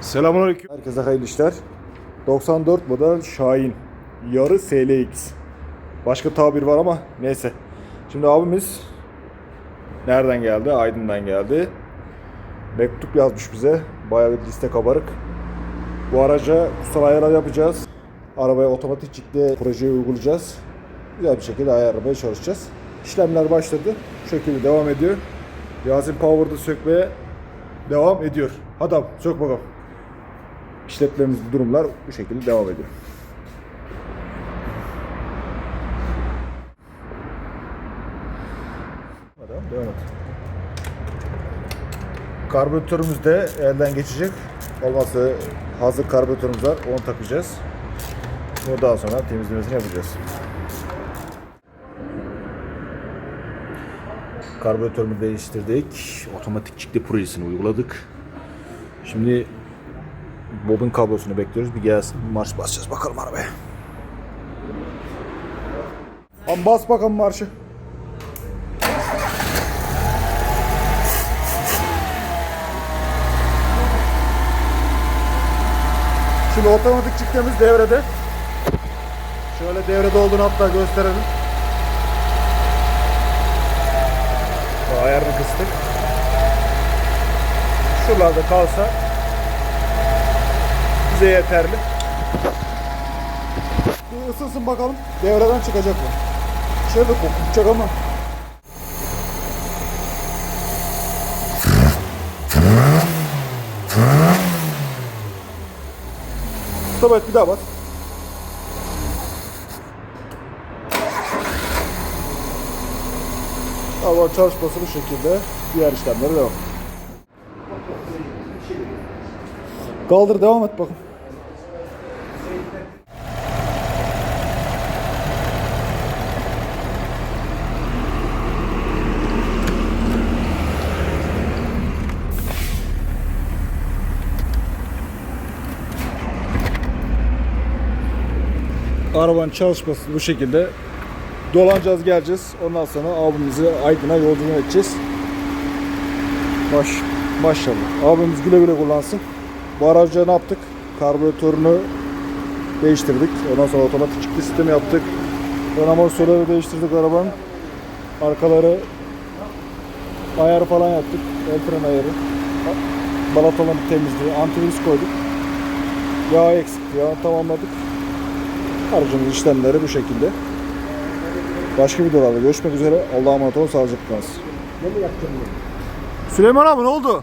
Selamünaleyküm. Herkese hayırlı işler. 94 model Şahin. Yarı SLX. Başka tabir var ama neyse. Şimdi abimiz nereden geldi? Aydın'dan geldi. Mektup yazmış bize. Bayağı bir liste kabarık. Bu araca kusal ayarlar yapacağız. Arabaya otomatik cikle projeyi uygulayacağız. Güzel bir şekilde ayarlamaya çalışacağız. İşlemler başladı. Bu şekilde devam ediyor. Yasin Power'da sökmeye devam ediyor. Abi sök bakalım. İşletmemizde durumlar bu şekilde devam ediyor. Devam et. Karbüratörümüz de elden geçecek. Olmazsa hazır karbüratörümüz var. Onu takacağız. Bunu daha sonra temizlemesini yapacağız. Karbüratörümüzü değiştirdik. Otomatik çıktı projesini uyguladık. Şimdi bobin kablosunu bekliyoruz. Bir gelsin marş basacağız bakalım arabaya. Abi bas bakalım marşı. Şimdi otomatik çıktığımız devrede. Şöyle devrede olduğunu hatta gösterelim. Ayarını kıstık. Şuralarda kalsa bize yeterli. Bir ısınsın bakalım. Devreden çıkacak mı? Şöyle kokacak ama. Stop et bir daha bas. Hava çalışması bu şekilde. Diğer işlemlere devam. Kaldır devam et bakın. Arabanın çalışması bu şekilde. Dolanacağız geleceğiz. Ondan sonra abimizi Aydın'a yolculuk edeceğiz. Baş, maşallah. Abimiz güle güle kullansın. Bu araca ne yaptık? Karbüratörünü değiştirdik. Ondan sonra otomatik çıktı sistemi yaptık. Ön amortisörleri değiştirdik arabanın. Arkaları ayarı falan yaptık. El fren ayarı. Balataların temizliği. Antivirüs koyduk. Yağ eksikti. Yağ tamamladık. Aracımız işlemleri bu şekilde. Başka videolarda görüşmek üzere. Allah'a emanet olun. Sağlıcakla kalın. Süleyman abi ne oldu?